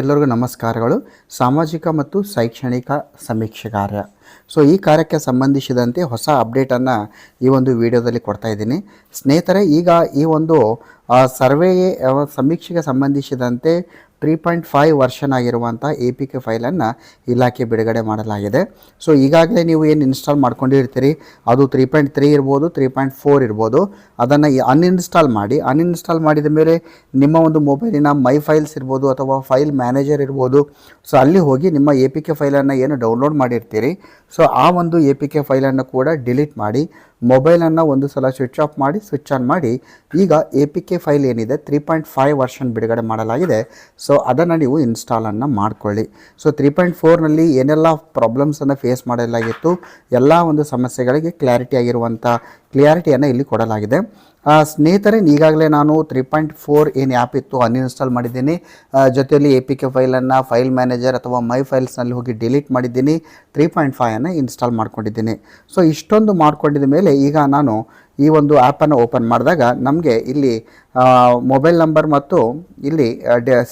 ಎಲ್ಲರಿಗೂ ನಮಸ್ಕಾರಗಳು. ಸಾಮಾಜಿಕ ಮತ್ತು ಶೈಕ್ಷಣಿಕ ಸಮೀಕ್ಷೆ ಕಾರ್ಯ. ಸೊ ಈ ಕಾರ್ಯಕ್ಕೆ ಸಂಬಂಧಿಸಿದಂತೆ ಹೊಸ ಅಪ್ಡೇಟನ್ನು ಈ ಒಂದು ವಿಡಿಯೋದಲ್ಲಿ ಕೊಡ್ತಾ ಇದ್ದೀನಿ. ಸ್ನೇಹಿತರೆ, ಈಗ ಈ ಒಂದು ಸರ್ವೇ ಸಮೀಕ್ಷೆಗೆ ಸಂಬಂಧಿಸಿದಂತೆ ತ್ರೀ ಪಾಯಿಂಟ್ ಫೈವ್ ವರ್ಷನ್ ಆಗಿರುವಂಥ ಎ ಪಿ ಕೆ ಫೈಲನ್ನು ಇಲಾಖೆ ಬಿಡುಗಡೆ ಮಾಡಲಾಗಿದೆ. ಸೊ ಈಗಾಗಲೇ ನೀವು ಏನು ಇನ್ಸ್ಟಾಲ್ ಮಾಡ್ಕೊಂಡಿರ್ತೀರಿ? ಅದು ತ್ರೀ ಪಾಯಿಂಟ್ ತ್ರೀ ಇರ್ಬೋದು ತ್ರೀ ಪಾಯಿಂಟ್ ಫೋರ್ ಇರ್ಬೋದು. ಅದನ್ನು ಅನ್ಇನ್ಸ್ಟಾಲ್ ಮಾಡಿ ಅನ್ಇನ್ಸ್ಟಾಲ್ ಮಾಡಿದ ಮೇಲೆ ನಿಮ್ಮ ಒಂದು ಮೊಬೈಲಿನ ಮೈ ಫೈಲ್ಸ್ ಇರ್ಬೋದು ಅಥವಾ ಫೈಲ್ ಮ್ಯಾನೇಜರ್ ಇರ್ಬೋದು. ಸೊ ಅಲ್ಲಿ ಹೋಗಿ ನಿಮ್ಮ ಎ ಪಿ ಕೆ ಫೈಲನ್ನು ಏನು ಡೌನ್ಲೋಡ್ ಮಾಡಿರ್ತೀರಿ? ಸೊ ಆ ಒಂದು ಎ ಪಿ ಕೆ ಫೈಲನ್ನು ಕೂಡ ಡಿಲೀಟ್ ಮಾಡಿ ಮೊಬೈಲನ್ನು ಒಂದು ಸಲ ಸ್ವಿಚ್ ಆಫ್ ಮಾಡಿ ಸ್ವಿಚ್ ಆನ್ ಮಾಡಿ, ಈಗ ಎ ಪಿ ಕೆ ಫೈಲ್ ಏನಿದೆ ತ್ರೀ ಪಾಯಿಂಟ್ ಫೈವ್ ವರ್ಷನ್ ಬಿಡುಗಡೆ ಮಾಡಲಾಗಿದೆ. ಸೊ ಅದನ್ನು ನೀವು ಇನ್ಸ್ಟಾಲನ್ನು ಮಾಡಿಕೊಳ್ಳಿ. ಸೊ ತ್ರೀ ಪಾಯಿಂಟ್ ಫೋರ್ನಲ್ಲಿ ಏನೆಲ್ಲ ಪ್ರಾಬ್ಲಮ್ಸನ್ನು ಫೇಸ್ ಮಾಡಲಾಗಿತ್ತು, ಎಲ್ಲ ಒಂದು ಸಮಸ್ಯೆಗಳಿಗೆ ಕ್ಲಾರಿಟಿ ಆಗಿರುವಂಥ ಕ್ಲಿಯಾರಿಟಿಯನ್ನು ಇಲ್ಲಿ ಕೊಡಲಾಗಿದೆ. ಸ್ನೇಹಿತರೆ, ಈಗಾಗಲೇ ನಾನು ತ್ರೀ ಪಾಯಿಂಟ್ ಫೋರ್ ಏನು ಆ್ಯಪ್ ಇತ್ತು ಅನ್ಇನ್ಸ್ಟಾಲ್ ಮಾಡಿದ್ದೀನಿ. ಜೊತೆಯಲ್ಲಿ ಎ ಪಿ ಕೆ ಫೈಲನ್ನು ಫೈಲ್ ಮ್ಯಾನೇಜರ್ ಅಥವಾ ಮೈ ಫೈಲ್ಸ್ನಲ್ಲಿ ಹೋಗಿ ಡಿಲೀಟ್ ಮಾಡಿದ್ದೀನಿ. ತ್ರೀ ಪಾಯಿಂಟ್ ಫೈವನ್ನು ಇನ್ಸ್ಟಾಲ್ ಮಾಡ್ಕೊಂಡಿದ್ದೀನಿ. ಸೊ ಇಷ್ಟೊಂದು ಮಾಡ್ಕೊಂಡಿದ ಮೇಲೆ ಈಗ ನಾನು ಈ ಒಂದು ಆ್ಯಪನ್ನು ಓಪನ್ ಮಾಡಿದಾಗ ನಮಗೆ ಇಲ್ಲಿ ಮೊಬೈಲ್ ನಂಬರ್ ಮತ್ತು ಇಲ್ಲಿ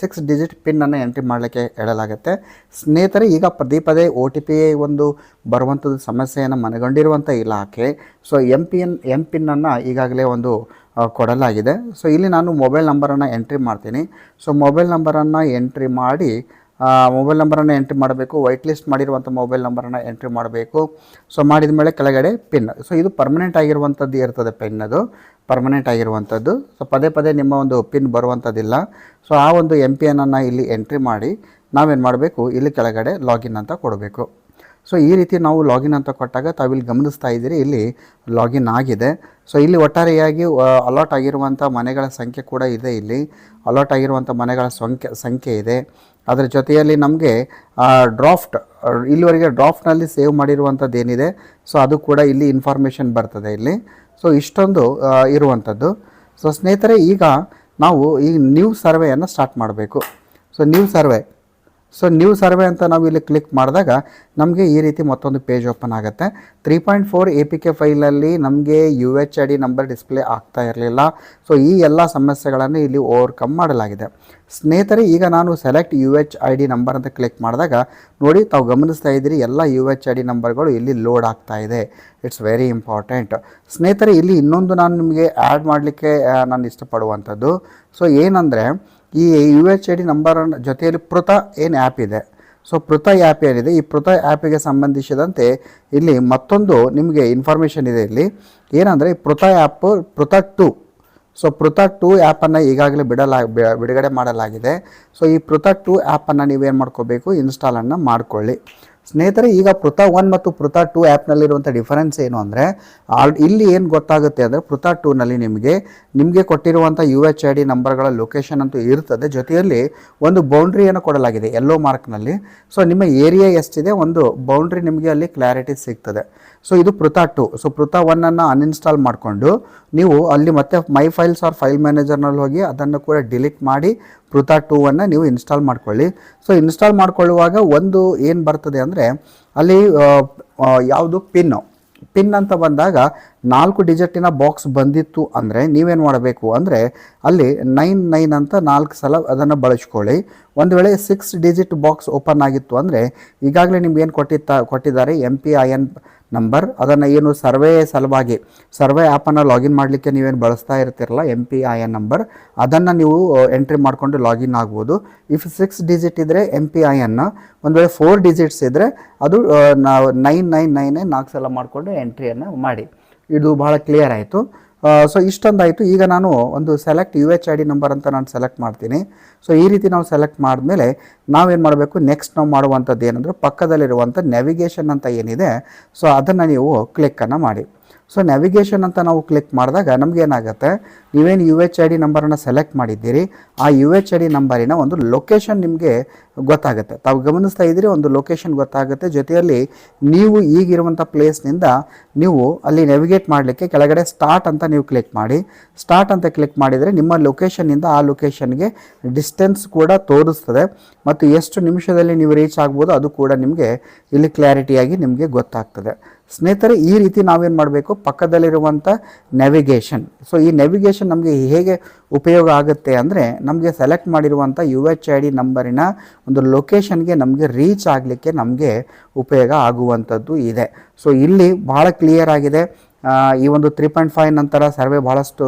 ಸಿಕ್ಸ್ ಡಿಜಿಟ್ ಪಿನ್ನನ್ನು ಎಂಟ್ರಿ ಮಾಡಲಿಕ್ಕೆ ಹೇಳಲಾಗುತ್ತೆ. ಸ್ನೇಹಿತರೆ, ಈಗ ಪದೇ ಪದೇ ಒ ಟಿ ಪಿ ಒಂದು ಬರುವಂಥದ್ದು ಸಮಸ್ಯೆಯನ್ನು ಮನಗಂಡಿರುವಂಥ ಇಲಾಖೆ. So M P N M ಪಿನ್ನನ್ನು ಈಗಾಗಲೇ ಒಂದು ಕೊಡಲಾಗಿದೆ. ಸೊ ಇಲ್ಲಿ ನಾನು ಮೊಬೈಲ್ ನಂಬರನ್ನು ಎಂಟ್ರಿ ಮಾಡ್ತೀನಿ. ಸೊ ಮೊಬೈಲ್ ನಂಬರನ್ನು ಎಂಟ್ರಿ ಮಾಡಿ ಮೊಬೈಲ್ ನಂಬರನ್ನು ಎಂಟ್ರಿ ಮಾಡಬೇಕು. ವೈಟ್ ಲಿಸ್ಟ್ ಮಾಡಿರುವಂಥ ಮೊಬೈಲ್ ನಂಬರನ್ನು ಎಂಟ್ರಿ ಮಾಡಬೇಕು. ಸೊ ಮಾಡಿದ ಮೇಲೆ ಕೆಳಗಡೆ ಪಿನ್ ಸೊ ಇದು ಪರ್ಮನೆಂಟ್ ಆಗಿರುವಂಥದ್ದು ಇರ್ತದೆ ಪಿನ್ ಅದು. ಪರ್ಮನೆಂಟ್ ಆಗಿರುವಂಥದ್ದು ಸೊ ಪದೇ ಪದೇ ನಿಮ್ಮ ಒಂದು ಪಿನ್ ಬರುವಂಥದ್ದಿಲ್ಲ ಸೊ ಆ ಒಂದು ಎಂ ಪಿ ಇಲ್ಲಿ ಎಂಟ್ರಿ ಮಾಡಿ ನಾವೇನು ಮಾಡಬೇಕು? ಇಲ್ಲಿ ಕೆಳಗಡೆ ಲಾಗಿನ್ ಅಂತ ಕೊಡಬೇಕು. ಸೊ ಈ ರೀತಿ ನಾವು ಲಾಗಿನ್ ಅಂತ ಕೊಟ್ಟಾಗ ತಾವಿಲ್ಲಿ ಗಮನಿಸ್ತಾ ಇದ್ದೀರಿ, ಇಲ್ಲಿ ಲಾಗಿನ್ ಆಗಿದೆ. ಸೊ ಇಲ್ಲಿ ಒಟ್ಟಾರೆಯಾಗಿ ಅಲಾಟ್ ಆಗಿರುವಂಥ ಮನೆಗಳ ಸಂಖ್ಯೆ ಕೂಡ ಇದೆ ಇಲ್ಲಿ. ಅಲಾಟ್ ಆಗಿರುವಂಥ ಮನೆಗಳ ಸಂಖ್ಯೆ ಸಂಖ್ಯೆ ಇದೆ. ಅದರ ಜೊತೆಯಲ್ಲಿ ನಮಗೆ ಡ್ರಾಫ್ಟ್ ಇಲ್ಲಿವರೆಗೆ ಡ್ರಾಫ್ಟ್ನಲ್ಲಿ ಸೇವ್ ಮಾಡಿರುವಂಥದ್ದು ಏನಿದೆ ಸೊ ಅದು ಕೂಡ ಇಲ್ಲಿ ಇನ್ಫಾರ್ಮೇಷನ್ ಬರ್ತದೆ ಇಲ್ಲಿ. ಸೊ ಇಷ್ಟೊಂದು ಇರುವಂಥದ್ದು. ಸೊ ಸ್ನೇಹಿತರೆ, ಈಗ ನಾವು ಈ ನ್ಯೂ ಸರ್ವೆಯನ್ನು ಸ್ಟಾರ್ಟ್ ಮಾಡಬೇಕು. So new survey so new survey ಅಂತ ನಾವು ಇಲ್ಲಿ ಕ್ಲಿಕ್ ಮಾಡಿದಾಗ ನಮಗೆ ಈ ರೀತಿ ಮತ್ತೊಂದು ಪೇಜ್ ಓಪನ್ ಆಗುತ್ತೆ. Three point four A P K ಫೈಲಲ್ಲಿ ನಮಗೆ U H I D number display ಆಗ್ತಾ ಇರಲಿಲ್ಲ. ಸೊ ಈ ಎಲ್ಲ ಸಮಸ್ಯೆಗಳನ್ನು ಇಲ್ಲಿ ಓವರ್ಕಮ್ ಮಾಡಲಾಗಿದೆ. ಸ್ನೇಹಿತರೆ, ಈಗ ನಾನು select U H I D number ಅಂತ ಕ್ಲಿಕ್ ಮಾಡಿದಾಗ ನೋಡಿ, ತಾವು ಗಮನಿಸ್ತಾ ಇದ್ದೀರಿ, ಎಲ್ಲ ಯು ಎಚ್ ಐ ಡಿ ನಂಬರ್ಗಳು ಇಲ್ಲಿ ಲೋಡ್ ಆಗ್ತಾ ಇದೆ. ಇಟ್ಸ್ ವೆರಿ ಇಂಪಾರ್ಟೆಂಟ್ ಸ್ನೇಹಿತರೆ, ಇಲ್ಲಿ ಇನ್ನೊಂದು ನಾನು ನಿಮಗೆ ಆ್ಯಡ್ ಮಾಡಲಿಕ್ಕೆ ನಾನು ಇಷ್ಟಪಡುವಂಥದ್ದು. ಸೊ ಏನಂದರೆ ಈ U H I D number ಜೊತೆಯಲ್ಲಿ ಪೃತ ಏನು ಆ್ಯಪ್ ಇದೆ. ಸೊ ಪೃತ ಆ್ಯಪ್ ಏನಿದೆ? ಈ ಪೃತ ಆ್ಯಪಿಗೆ ಸಂಬಂಧಿಸಿದಂತೆ ಇಲ್ಲಿ ಮತ್ತೊಂದು ನಿಮಗೆ ಇನ್ಫಾರ್ಮೇಷನ್ ಇದೆ ಇಲ್ಲಿ. ಏನಂದರೆ, ಈ ಪೃತ ಆ್ಯಪ್ ಪೃತ ಟು ಸೊ ಪೃಥಕ್ ಟು ಆ್ಯಪನ್ನು ಈಗಾಗಲೇ ಬಿಡಲಾ ಬಿಡುಗಡೆ ಮಾಡಲಾಗಿದೆ. ಸೊ ಈ ಪೃಥಕ್ ಟು ಆ್ಯಪನ್ನು ನೀವೇನು ಮಾಡ್ಕೋಬೇಕು? ಇನ್ಸ್ಟಾಲನ್ನು ಮಾಡ್ಕೊಳ್ಳಿ. ಸ್ನೇಹಿತರೆ, ಈಗ ಪೃಥ ಒನ್ ಮತ್ತು ಪೃಥ ಟೂ ಆ್ಯಪ್ನಲ್ಲಿರುವಂಥ ಡಿಫರೆನ್ಸ್ ಏನು ಅಂದರೆ, ಆಲ್ ಇಲ್ಲಿ ಏನು ಗೊತ್ತಾಗುತ್ತೆ ಅಂದರೆ, ಪೃಥ ಟೂನಲ್ಲಿ ನಿಮಗೆ ನಿಮಗೆ ಕೊಟ್ಟಿರುವಂಥ ಯು ಎಚ್ ಐ ಡಿ ನಂಬರ್ಗಳ ಲೊಕೇಶನ್ ಅಂತೂ ಇರ್ತದೆ. ಜೊತೆಯಲ್ಲಿ ಒಂದು ಬೌಂಡ್ರಿಯನ್ನು ಕೊಡಲಾಗಿದೆ ಎಲ್ಲೋ ಮಾರ್ಕ್ನಲ್ಲಿ ಸೊ ನಿಮ್ಮ ಏರಿಯಾ ಎಷ್ಟಿದೆ, ಒಂದು ಬೌಂಡ್ರಿ ನಿಮಗೆ ಅಲ್ಲಿ ಕ್ಲಾರಿಟಿ ಸಿಗ್ತದೆ. ಸೊ ಇದು ಪೃಥ ಟು ಸೊ ಪೃತ ಒನ್ನನ್ನು ಅನ್ಇನ್ಸ್ಟಾಲ್ ಮಾಡಿಕೊಂಡು, ನೀವು ಅಲ್ಲಿ ಮತ್ತೆ ಮೈ ಫೈಲ್ಸ್ ಆರ್ ಫೈಲ್ ಮ್ಯಾನೇಜರ್ನಲ್ಲಿ ಹೋಗಿ ಅದನ್ನು ಕೂಡ ಡಿಲೀಟ್ ಮಾಡಿ ಪೃತ ಟೂವನ್ನು ನೀವು ಇನ್ಸ್ಟಾಲ್ ಮಾಡ್ಕೊಳ್ಳಿ. ಸೊ ಇನ್ಸ್ಟಾಲ್ ಮಾಡ್ಕೊಳ್ಳುವಾಗ ಒಂದು ಏನು ಬರ್ತದೆ ಅಂದರೆ ಅಲ್ಲಿ ಯಾವುದು ಪಿನ್ನು. ಪಿನ್ ಅಂತ ಬಂದಾಗ ನಾಲ್ಕು ಡಿಜಿಟಿನ ಬಾಕ್ಸ್ ಬಂದಿತ್ತು ಅಂದರೆ ನೀವೇನು ಮಾಡಬೇಕು ಅಂದರೆ ಅಲ್ಲಿ ನೈನ್ ನೈನ್ ಅಂತ ನಾಲ್ಕು ಸಲ ಅದನ್ನು ಬಳಸ್ಕೊಳ್ಳಿ. ಒಂದು ವೇಳೆ ಸಿಕ್ಸ್ ಡಿಜಿಟ್ ಬಾಕ್ಸ್ ಓಪನ್ ಆಗಿತ್ತು ಅಂದರೆ ಈಗಾಗಲೇ ನಿಮ್ಗೆ ಏನು ಕೊಟ್ಟಿತ್ತ ಕೊಟ್ಟಿದ್ದಾರೆ M P I N number. ಅದನ್ನು ಏನು ಸರ್ವೆ ಸಲುವಾಗಿ, ಸರ್ವೆ ಆ್ಯಪನ್ನು ಲಾಗಿನ್ ಮಾಡಲಿಕ್ಕೆ ನೀವೇನು ಬಳಸ್ತಾ ಇರ್ತಿರಲ್ಲ M P I N number, ಅದನ್ನು ನೀವು ಎಂಟ್ರಿ ಮಾಡಿಕೊಂಡು ಲಾಗಿನ್ ಆಗ್ಬೋದು. ಇಫ್ ಸಿಕ್ಸ್ ಡಿಜಿಟ್ ಇದ್ದರೆ ಎಂ ಪಿ ಐ ಎನ್ ಒಂದು ವೇಳೆ ಫೋರ್ ಡಿಜಿಟ್ಸ್ ಇದ್ದರೆ ಅದು ನಾವು ನೈನ್ ನೈನ್ ನೈನೇ ನಾಲ್ಕು ಸಲ ಮಾಡಿಕೊಂಡು ಎಂಟ್ರಿಯನ್ನು ಮಾಡಿ. ಇದು ಬಹಳ ಕ್ಲಿಯರ್ ಆಯಿತು. ಸೊ ಇಷ್ಟೊಂದಾಯಿತು. ಈಗ ನಾನು ಒಂದು select U H I D number ಅಂತ ನಾನು ಸೆಲೆಕ್ಟ್ ಮಾಡ್ತೀನಿ. ಸೊ ಈ ರೀತಿ ನಾವು ಸೆಲೆಕ್ಟ್ ಮಾಡಿದ್ಮೇಲೆ ನಾವೇನು ಮಾಡಬೇಕು? ನೆಕ್ಸ್ಟ್ ನಾವು ಮಾಡುವಂಥದ್ದು ಏನಂದರೆ ಪಕ್ಕದಲ್ಲಿರುವಂಥ ನ್ಯಾವಿಗೇಷನ್ ಅಂತ ಏನಿದೆ ಸೊ ಅದನ್ನು ನೀವು ಕ್ಲಿಕ್ಕನ್ನು ಮಾಡಿ. ಸೊ ನ್ಯಾವಿಗೇಷನ್ ಅಂತ ನಾವು ಕ್ಲಿಕ್ ಮಾಡಿದಾಗ ನಮ್ಗೆ ಏನಾಗುತ್ತೆ? ನೀವೇನು ಯು ಎಚ್ ಐ ಡಿ ನಂಬರನ್ನು ಸೆಲೆಕ್ಟ್ ಮಾಡಿದ್ದೀರಿ, ಆ ಯು ಎಚ್ ಐ ಡಿ ನಂಬರಿನ ಒಂದು ಲೊಕೇಶನ್ ನಿಮಗೆ ಗೊತ್ತಾಗುತ್ತೆ. ತಾವು ಗಮನಿಸ್ತಾ ಇದ್ದೀರಿ, ಒಂದು ಲೊಕೇಶನ್ ಗೊತ್ತಾಗುತ್ತೆ. ಜೊತೆಯಲ್ಲಿ ನೀವು ಈಗಿರುವಂಥ ಪ್ಲೇಸ್ನಿಂದ ನೀವು ಅಲ್ಲಿ ನೆವಿಗೇಟ್ ಮಾಡಲಿಕ್ಕೆ ಕೆಳಗಡೆ ಸ್ಟಾರ್ಟ್ ಅಂತ ನೀವು ಕ್ಲಿಕ್ ಮಾಡಿ. ಸ್ಟಾರ್ಟ್ ಅಂತ ಕ್ಲಿಕ್ ಮಾಡಿದರೆ ನಿಮ್ಮ ಲೊಕೇಶನ್ನಿಂದ ಆ ಲೊಕೇಶನ್ಗೆ ಡಿಸ್ಟೆನ್ಸ್ ಕೂಡ ತೋರಿಸ್ತದೆ. ಮತ್ತು ಎಷ್ಟು ನಿಮಿಷದಲ್ಲಿ ನೀವು ರೀಚ್ ಆಗ್ಬೋದು, ಅದು ಕೂಡ ನಿಮಗೆ ಇಲ್ಲಿ ಕ್ಲಾರಿಟಿಯಾಗಿ ನಿಮಗೆ ಗೊತ್ತಾಗ್ತದೆ. ಸ್ನೇಹಿತರೆ, ಈ ರೀತಿ ನಾವೇನು ಮಾಡಬೇಕು? ಪಕ್ಕದಲ್ಲಿರುವಂಥ ನ್ಯಾವಿಗೇಷನ್ ಸೊ ಈ ನ್ಯಾವಿಗೇಷನ್ ನಮಗೆ ಹೇಗೆ ಉಪಯೋಗ ಆಗುತ್ತೆ ಅಂದರೆ, ನಮಗೆ ಸೆಲೆಕ್ಟ್ ಮಾಡಿರುವಂಥ ಯು ಎಚ್ ಐ ಡಿ ನಂಬರಿನ ಒಂದು ಲೊಕೇಶನ್ಗೆ ನಮಗೆ ರೀಚ್ ಆಗಲಿಕ್ಕೆ ನಮಗೆ ಉಪಯೋಗ ಆಗುವಂಥದ್ದು ಇದೆ. ಸೊ ಇಲ್ಲಿ ಭಾಳ ಕ್ಲಿಯರ್ ಆಗಿದೆ. ಈ ಒಂದು ತ್ರೀ ಪಾಯಿಂಟ್ ಫೈವ್ ನಂತರ ಸರ್ವೆ ಭಾಳಷ್ಟು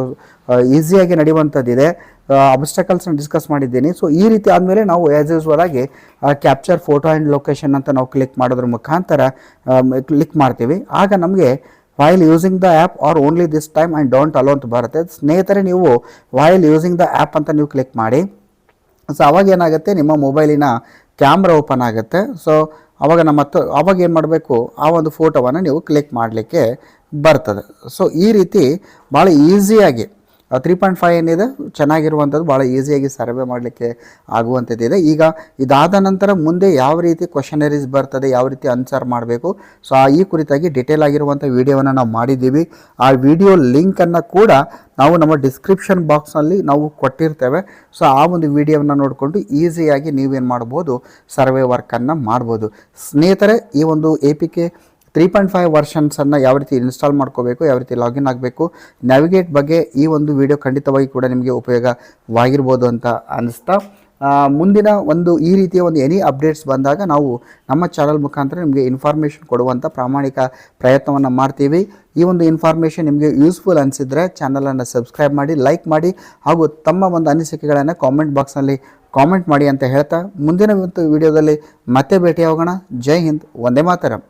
ಈಸಿಯಾಗಿ ನಡೆಯುವಂಥದ್ದಿದೆ. ಅಬ್ಸ್ಟಕಲ್ಸ್ನ ಡಿಸ್ಕಸ್ ಮಾಡಿದ್ದೀನಿ. ಸೊ ಈ ರೀತಿ ಆದಮೇಲೆ ನಾವು ಆ್ಯಸ್ ಯೂಸ್ವಲ್ ಆಗಿ ಕ್ಯಾಪ್ಚರ್ ಫೋಟೋ ಆ್ಯಂಡ್ ಲೊಕೇಶನ್ ಅಂತ ನಾವು ಕ್ಲಿಕ್ ಮಾಡೋದ್ರ ಮುಖಾಂತರ ಕ್ಲಿಕ್ ಮಾಡ್ತೀವಿ. ಆಗ ನಮಗೆ while using the app or only this time and don't allow ಅಂತ ಬರುತ್ತೆ. ಸ್ನೇಹಿತರೆ, ನೀವು ವೈಲ್ ಯೂಸಿಂಗ್ ದ ಆ್ಯಪ್ ಅಂತ ನೀವು ಕ್ಲಿಕ್ ಮಾಡಿ. ಸೊ ಅವಾಗ ಏನಾಗುತ್ತೆ? ನಿಮ್ಮ ಮೊಬೈಲಿನ ಕ್ಯಾಮ್ರಾ ಓಪನ್ ಆಗುತ್ತೆ. ಸೊ ಅವಾಗ ನಮ್ಮ ಹತ್ರ, ಅವಾಗ ಏನು ಮಾಡಬೇಕು? ಆ ಒಂದು ಫೋಟೋವನ್ನು ನೀವು ಕ್ಲಿಕ್ ಮಾಡಲಿಕ್ಕೆ ಬರ್ತದೆ. ಸೊ ಈ ರೀತಿ ಭಾಳ ಈಸಿಯಾಗಿ ತ್ರೀ ಪಾಯಿಂಟ್ ಫೈವ್ ಏನಿದೆ, ಚೆನ್ನಾಗಿರುವಂಥದ್ದು ಭಾಳ ಈಸಿಯಾಗಿ ಸರ್ವೆ ಮಾಡಲಿಕ್ಕೆ ಆಗುವಂಥದ್ದಿದೆ. ಈಗ ಇದಾದ ನಂತರ ಮುಂದೆ ಯಾವ ರೀತಿ ಕ್ವಶನರೀಸ್ ಬರ್ತದೆ, ಯಾವ ರೀತಿ ಆನ್ಸರ್ ಮಾಡಬೇಕು ಸೊ ಆ ಈ ಕುರಿತಾಗಿ ಡಿಟೇಲ್ ಆಗಿರುವಂಥ ವಿಡಿಯೋವನ್ನು ನಾವು ಮಾಡಿದ್ದೀವಿ. ಆ ವಿಡಿಯೋ ಲಿಂಕನ್ನು ಕೂಡ ನಾವು ನಮ್ಮ ಡಿಸ್ಕ್ರಿಪ್ಷನ್ ಬಾಕ್ಸ್ನಲ್ಲಿ ನಾವು ಕೊಟ್ಟಿರ್ತೇವೆ. ಸೊ ಆ ಒಂದು ವಿಡಿಯೋವನ್ನು ನೋಡಿಕೊಂಡು ಈಸಿಯಾಗಿ ನೀವೇನು ಮಾಡ್ಬೋದು ಸರ್ವೆ ವರ್ಕನ್ನು ಮಾಡ್ಬೋದು. ಸ್ನೇಹಿತರೆ, ಈ ಒಂದು ಎ ತ್ರೀ ಪಾಯಿಂಟ್ ಫೈವ್ ವರ್ಷನ್ಸನ್ನು ಯಾವ ರೀತಿ ಇನ್ಸ್ಟಾಲ್ ಮಾಡ್ಕೋಬೇಕು, ಯಾವ ರೀತಿ ಲಾಗಿನ್ ಆಗಬೇಕು ನ್ಯಾವಿಗೇಟ್ ಬಗ್ಗೆ ಈ ಒಂದು ವಿಡಿಯೋ ಖಂಡಿತವಾಗಿ ಕೂಡ ನಿಮಗೆ ಉಪಯೋಗವಾಗಿರ್ಬೋದು ಅಂತ ಅನ್ನಿಸ್ತಾ ಮುಂದಿನ ಒಂದು ಈ ರೀತಿಯ ಒಂದು ಎನಿ ಅಪ್ಡೇಟ್ಸ್ ಬಂದಾಗ ನಾವು ನಮ್ಮ ಚಾನಲ್ ಮುಖಾಂತರ ನಿಮಗೆ ಇನ್ಫಾರ್ಮೇಷನ್ ಕೊಡುವಂಥ ಪ್ರಾಮಾಣಿಕ ಪ್ರಯತ್ನವನ್ನು ಮಾಡ್ತೀವಿ. ಈ ಒಂದು ಇನ್ಫಾರ್ಮೇಷನ್ ನಿಮಗೆ ಯೂಸ್ಫುಲ್ ಅನಿಸಿದರೆ ಚಾನಲನ್ನು ಸಬ್ಸ್ಕ್ರೈಬ್ ಮಾಡಿ ಲೈಕ್ ಮಾಡಿ, ಹಾಗೂ ತಮ್ಮ ಒಂದು ಅನಿಸಿಕೆಗಳನ್ನು ಕಾಮೆಂಟ್ ಬಾಕ್ಸ್ನಲ್ಲಿ ಕಾಮೆಂಟ್ ಮಾಡಿ ಅಂತ ಹೇಳ್ತಾ, ಮುಂದಿನ ಒಂದು ವಿಡಿಯೋದಲ್ಲಿ ಮತ್ತೆ ಭೇಟಿಯಾಗೋಣ. ಜೈ ಹಿಂದ್ ಒಂದೇ ಮಾತರಂ.